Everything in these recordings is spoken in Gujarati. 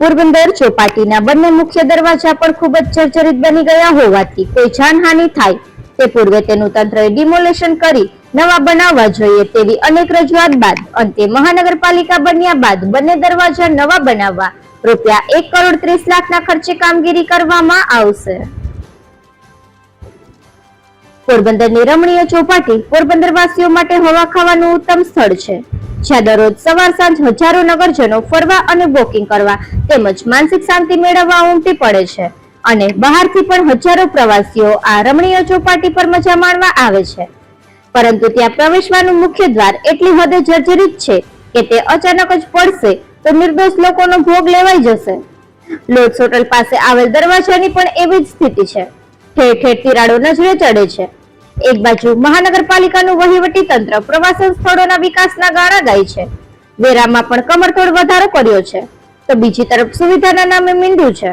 પોરબંદર ચોપાટીના બંને મુખ્ય દરવાજા પણ ખૂબ જ જર્જરિત બની ગયા હોવાથી કોઈ જાનહાનિ થાય. તે પૂર્વે તેનું તંત્રએ ડિમોલેશન કરી નવા બનાવવા જોઈએ તેવી અનેક રજૂઆત બાદ અંતે મહાનગરપાલિકા બન્યા બાદ બંને દરવાજા નવા બનાવવા રૂપિયા એક કરોડ ત્રીસ લાખના ખર્ચે કામગીરી કરવામાં આવશે. પોરબંદરની રમણીય ચોપાટી પોરબંદરવાસીઓ માટે હવા ખાવાનું ઉત્તમ સ્થળ છે. જ્યાં દરરોજ સવાર સાંજ હજારો નગરજનો ફરવા અને વોકિંગ કરવા તેમજ માનસિક શાંતિ મેળવવા ઉમટી પડે છે. અને બહારથી પણ હજારો પ્રવાસીઓ આ રમણીય ચોપાટી પર મજા માણવા આવે છે. પરંતુ ત્યાં પ્રવેશવાનું મુખ્ય દ્વાર એટલી હદે જર્જરિત છે કે તે અચાનક જ પડશે તો નિર્દોષ લોકોનો ભોગ લેવાઈ જશે. લોર્ડ્સ હોટલ પાસે આવેલ દરવાજાની પણ એવી જ સ્થિતિ છે. ઠેર ઠેર તિરાડો નજરે ચડે છે. એક બાજુ મહાનગરપાલિકાનું વહીવટી તંત્ર પ્રવાસન સ્થળોના વિકાસના ગાળા ગાય છે. વેરામાં પણ કમરતોડ વધારો કર્યો છે. તો બીજી તરફ સુવિધાના નામે મીંડું છે.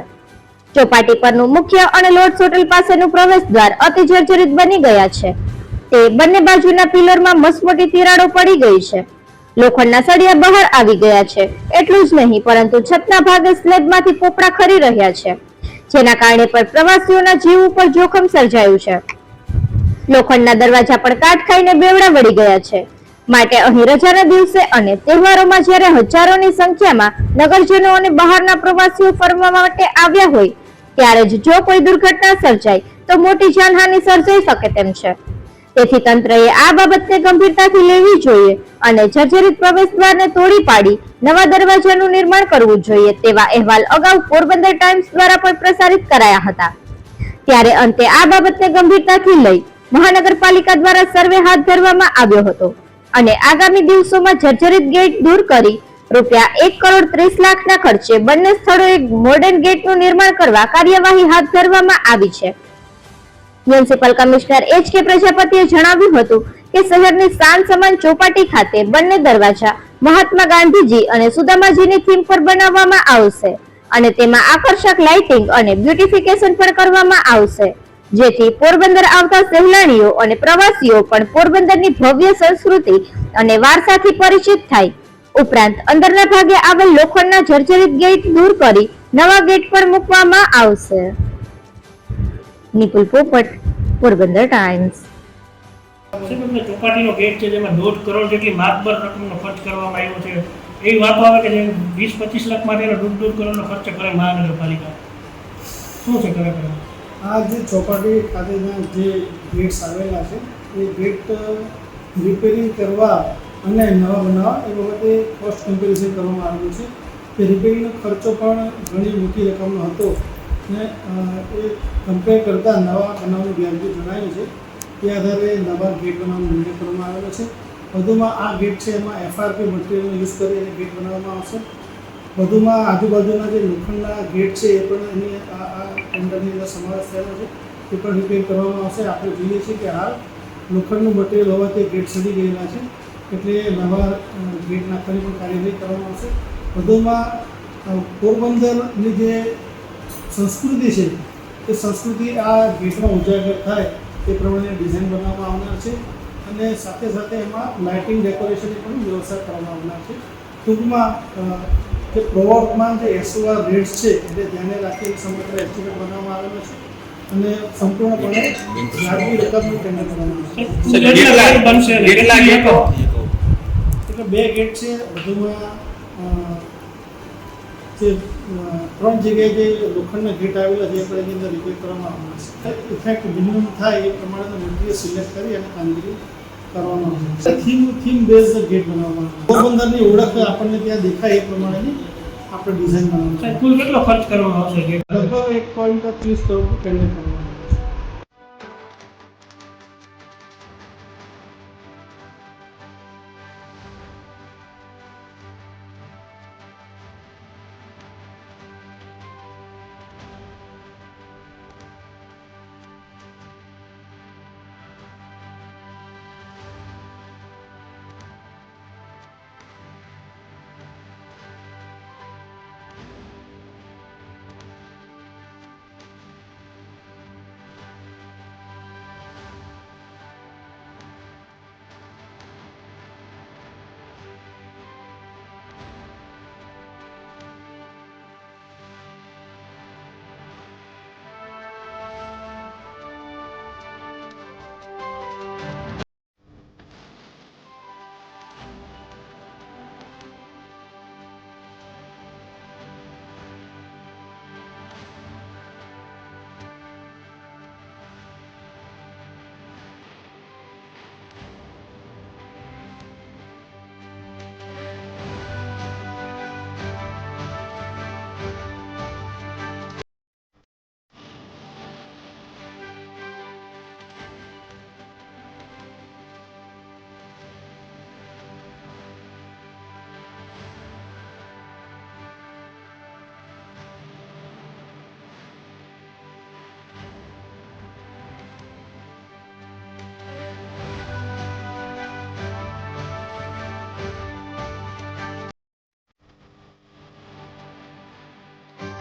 ચોપાટી પરનું મુખ્ય અને લોર્ડ્સ હોટલ પાસેનું પ્રવેશ દ્વાર અતિ જર્જરિત બની ગયા છે. તે બંને બાજુના પિલરમાં મસમોટી તિરાડો પડી ગઈ છે. લોખંડના સળિયા બહાર આવી ગયા છે. એટલું જ નહીં, પરંતુ છતના ભાગે સ્લેબમાંથી પોપડા ખરી રહ્યા છે. જેના કારણે પણ પ્રવાસીઓના જીવ ઉપર જોખમ સર્જાયું છે. લોખંડના દરવાજા પણ કાટ ખાઈને બેવડા વળી ગયા છે. માટે અહીં રજાના દિવસે અને તહેવારોમાં જ્યારે હજારોની સંખ્યામાં નગરજનો અને બહારના પ્રવાસીઓ ફરવા માટે આવ્યા હોય, ત્યારે જ જો કોઈ દુર્ઘટના સર્જાય, તો મોટી જાનહાનિ સર્જાઈ શકે તેમ છે. તેથી તંત્રએ આ બાબતને ગંભીરતાથી લેવી જોઈએ અને જર્જરિત પ્રવેશદ્વારને તોડી પાડી નવા દરવાજાનું નિર્માણ કરવું જોઈએ તેવા અહેવાલ અગાઉ પોરબંદર ટાઈમ્સ દ્વારા પણ પ્રસારિત કરાયા હતા. ત્યારે અંતે આ બાબતને ગંભીરતાથી લઈ મહાનગરપાલિકા દ્વારા સર્વે હાથ ધરવામાં આવ્યો હતો અને આગામી દિવસોમાં જર્જરિત ગેટ દૂર કરી રૂપિયા એક કરોડ ત્રીસ લાખના ખર્ચે બંને સ્થળોએ મોડર્ન ગેટનું નિર્માણ કરવા કાર્યવાહી હાથ ધરવામાં આવી છે. મ્યુનિસિપલ કમિશનર એચ કે પ્રજાપતિએ જણાવ્યું હતું કે શહેરની સાન સમાન ચોપાટી ખાતે બંને દરવાજા મહાત્મા ગાંધીજી અને સુદામાજીની થીમ પર બનાવવામાં આવશે અને તેમાં આકર્ષક લાઇટિંગ અને બ્યુટિફિકેશન પણ કરવામાં આવશે. જેથી પોરબંદર આવતા સહેલાણીઓ અને પ્રવાસીઓ પણ પોરબંદરની ભવ્ય સંસ્કૃતિ અને વારસાથી પરિચિત થાય. ઉપરાંત અંદરના ભાગે આવેલ લોખંડના જર્જરિત ગેટ દૂર કરી નવા ગેટ પણ મૂકવામાં આવશે. નિપુલ પોપટ, પોરબંદર ટાઈમ્સ. ચોપાટીનો ગેટ છે જેમાં દોઢ કરોડ જેટલી માતબર રકમનો ખર્ચ કરવામાં આવ્યો છે. એવી વાતો આવે કે વીસ પચીસ લાખ માટે એનો દોઢ દોઢ કરોડનો ખર્ચ કરે મહાનગરપાલિકા. શું છે ખરેખર? આ જે ચોપાટી ખાતેના જે ગેટ્સ આવેલા છે, એ ગેટ રિપેરિંગ કરવા અને નવા બનાવવા એ વખતે કોસ્ટ કમ્પેરિઝન કરવામાં આવેલું છે. તે રિપેરિંગનો ખર્ચો પણ ઘણી મોટી રકમનો હતો ને એ કમ્પેર કરતાં નવા બનાવવાનું વ્યાજબી જણાયું છે. તે આધારે નવા ગેટ બનાવવાનો નિર્ણય કરવામાં આવેલો છે. વધુમાં આ ગેટ છે એમાં એફઆરપી મટીરિયલનો યુઝ કરી અને ગેટ બનાવવામાં આવશે. વધુમાં આજુબાજુના જે લોખંડના ગેટ છે એ પણ એની આ ટેન્ડરની અંદર સમાવેશ થયેલો છે. તે પણ રિપેર કરવામાં આવશે. આપણે જોઈએ છીએ કે હાલ લોખંડનું મટીરિયલ હોવાથી ગેટ સડી ગયેલા છે. એટલે નવા ગેટ નાખવાની પણ કાર્યવાહી કરવામાં આવશે. વધુમાં પોરબંદરની જે સંસ્કૃતિ છે, એ સંસ્કૃતિ આ ગેટમાં ઉજાગર થાય તે પ્રમાણે ડિઝાઇન બનાવવામાં આવનાર છે અને સાથે સાથે એમાં લાઇટિંગ ડેકોરેશનની પણ વ્યવસ્થા કરવામાં આવનાર છે. ટૂંકમાં અ, જે જે એસઓઆર રેટ્સ છે એટલે ધ્યાને રાખીને સમગ્ર એસ્ટિમેટ બનાવવામાં આવેલો છે. અને સંપૂર્ણપણે વ્યાજબી રકમનું ટેન્ડર બનાવવામાં? એટલે બે ગેટ છે વધુમાં જે ત્રણ જગ્યાએ જે લોખંડના ગેટ આવેલા છે એ પણ એની અંદર રિપેર કરવામાં આવશે ઇફેક્ટ મિનિમમ થાય એ પ્રમાણે મંત્રીએ સિલેક્ટ કરી અને કામગીરી આવશે થીમ થીમ બેઝ ગેટ બનાવવામાં આવશે પોરબંદરની ઓળખ આપણને ત્યાં દેખાય એ પ્રમાણેની આપણે ડિઝાઇન બનાવવાનું કુલ કેટલો ખર્ચ કરવામાં આવશે ગેટ લગભગ એક પોઈન્ટ ત્રીસ કરોડ કરવામાં